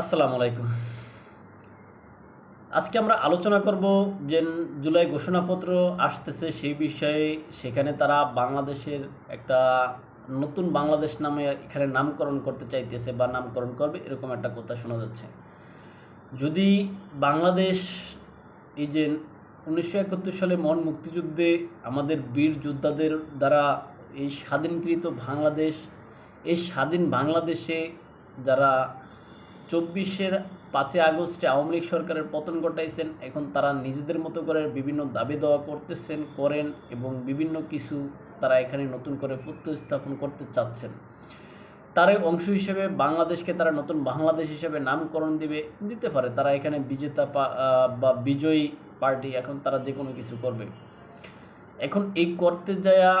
আসসালামু আলাইকুম। আজকে আমরা আলোচনা করব যে জুলাই ঘোষণাপত্র আসতেছে সেই বিষয়ে, সেখানে তারা বাংলাদেশের একটা নতুন বাংলাদেশ নামে এখানে নামকরণ করতে চাইতেছে বা নামকরণ করবে, এরকম একটা কথা শোনা যাচ্ছে। যদি বাংলাদেশ এই যে উনিশশো একাত্তর সালে মহান মুক্তিযুদ্ধে আমাদের বীর যোদ্ধাদের দ্বারা এই স্বাধীনকৃত বাংলাদেশ, এই স্বাধীন বাংলাদেশে যারা চব্বিশের পাঁচই আগস্টে আওয়ামী লীগ সরকারের পতন ঘটাইছেন। এখন তারা নিজেদের মতো করে বিভিন্ন দাবি দেওয়া করতেছেন, করেন এবং বিভিন্ন কিছু তারা এখানে নতুন করে প্রতিস্থাপন করতে চাচ্ছেন। তারই অংশ হিসেবে বাংলাদেশকে তারা নতুন বাংলাদেশ হিসেবে নামকরণ দিবে, দিতে পারে। তারা এখানে বিজেতা বা বিজয়ী পার্টি এখন তারা যে কোনো কিছু করবে। এখন এই করতে যায়া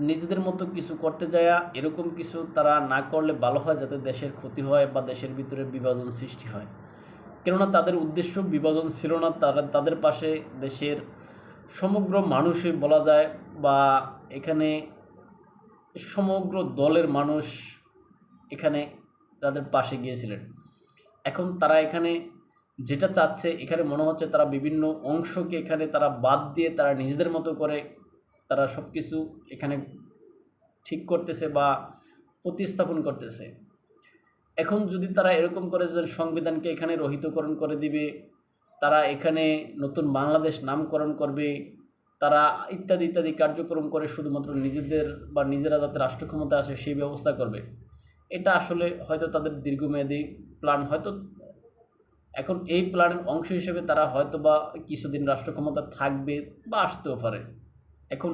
নিজেদের মতো কিছু করতে যায়া এরকম কিছু তারা না করলে ভালো হয় যাতে দেশের ক্ষতি হয় বা দেশের ভিতরে বিভাজন সৃষ্টি হয়। কেননা তাদের উদ্দেশ্য বিভাজন ছিল না, তারা, তাদের পাশে দেশের সমগ্র মানুষই বলা যায় বা এখানে সমগ্র দলের মানুষ এখানে তাদের পাশে গিয়েছিলেন। এখন তারা এখানে যেটা চাচ্ছে, এখানে মনে হচ্ছে তারা বিভিন্ন অংশকে এখানে তারা বাদ দিয়ে তারা নিজেদের মতো করে তারা সব কিছু এখানে ঠিক করতেছে বা প্রতিস্থাপন করতেছে। এখন যদি তারা এরকম করে যে সংবিধানকে এখানে রহিতকরণ করে দিবে, তারা এখানে নতুন বাংলাদেশ নামকরণ করবে, তারা ইত্যাদি ইত্যাদি কার্যক্রম করে শুধুমাত্র নিজেদের বা নিজেরা যাতে রাষ্ট্র ক্ষমতা আসে সেই ব্যবস্থা করবে। এটা আসলে হয়তো তাদের দীর্ঘমেয়াদী প্ল্যান। হয়তো এখন এই প্ল্যানের অংশ হিসেবে তারা হয়তো বা কিছুদিন রাষ্ট্র ক্ষমতা থাকবে বা আসতেও পারে। এখন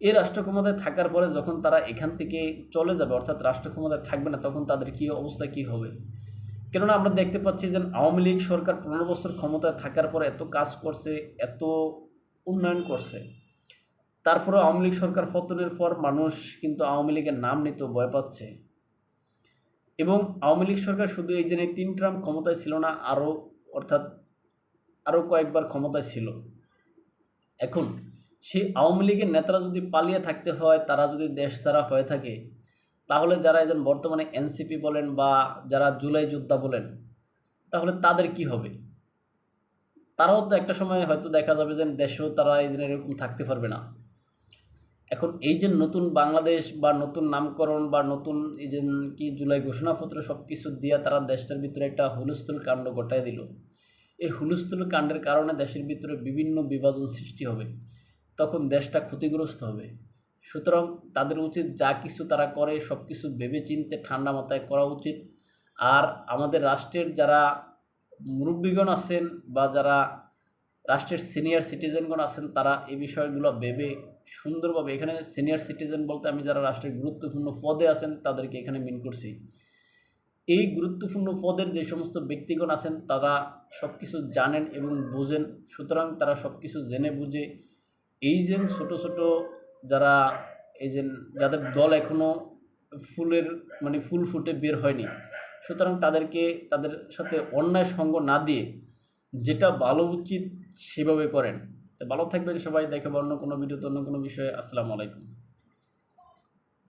এই রাষ্ট্র ক্ষমতায় থাকার পরে যখন তারা এখান থেকে চলে যাবে, অর্থাৎ রাষ্ট্র ক্ষমতায় থাকবে না, তখন তাদের কী অবস্থা, কী হবে? কেননা আমরা দেখতে পাচ্ছি যে আওয়ামী লীগ সরকার পনেরো বছর ক্ষমতায় থাকার পরে এত কাজ করছে, এত উন্নয়ন করছে। তারপরে আওয়ামী লীগ সরকার পতনের পর মানুষ কিন্তু আওয়ামী লীগের নাম নিতেও ভয় পাচ্ছে। এবং আওয়ামী লীগ সরকার শুধু এই যে তিন ট্রাম ক্ষমতায় ছিল না, আরও, অর্থাৎ আরও কয়েকবার ক্ষমতায় ছিল। এখন সেই আওয়ামী লীগের নেতারা যদি পালিয়ে থাকতে হয়, তারা যদি দেশ ছাড়া হয়ে থাকে, তাহলে যারা এজন বর্তমানে এনসিপি বলেন বা যারা জুলাই যোদ্ধা বলেন, তাহলে তাদের কি হবে? তারাও তো একটা সময় হয়তো দেখা যাবে যে দেশেও তারা এই যে এরকম থাকতে পারবে না। এখন এই যে নতুন বাংলাদেশ বা নতুন নামকরণ বা নতুন এই যে কি জুলাই ঘোষণাপত্র সব কিছু দিয়ে তারা দেশটার ভিতরে একটা হুলস্থুল কাণ্ড ঘটায় দিল। এই হুলস্থুল কাণ্ডের কারণে দেশের ভিতরে বিভিন্ন বিভাজন সৃষ্টি হবে। তখন দেশটা ক্ষতিগ্রস্ত হবে। সুতরাং তাদের উচিত যা কিছু তারা করে সব কিছু ভেবে চিনতে ঠান্ডা মাথায় করা উচিত। আর আমাদের রাষ্ট্রের যারা মুরব্বীগণ আছেন বা যারা রাষ্ট্রের সিনিয়র সিটিজেনগণ আছেন, তারা এই বিষয়গুলো ভেবে সুন্দরভাবে, এখানে সিনিয়র সিটিজেন বলতে আমি যারা রাষ্ট্রের গুরুত্বপূর্ণ পদে আছেন, তাদেরকে এখানে মিন করছি। এই গুরুত্বপূর্ণ পদের যে সমস্ত ব্যক্তিগণ আছেন, তারা সব কিছু জানেন এবং বোঝেন। সুতরাং তারা সব কিছু জেনে বুঝে এই যে ছোট ছোট যারা এই যে যাদের দল এখনও ফুলের মানে ফুল ফুটে বের হয়নি, সুতরাং তাদেরকে তাদের সাথে অন্যায় সঙ্গ না দিয়ে যেটা ভালো উচিত সেভাবে করেন। তো ভালো থাকবেন সবাই, দেখে অন্য কোনো ভিডিওতে, অন্য কোনো বিষয়ে। আসসালামু আলাইকুম।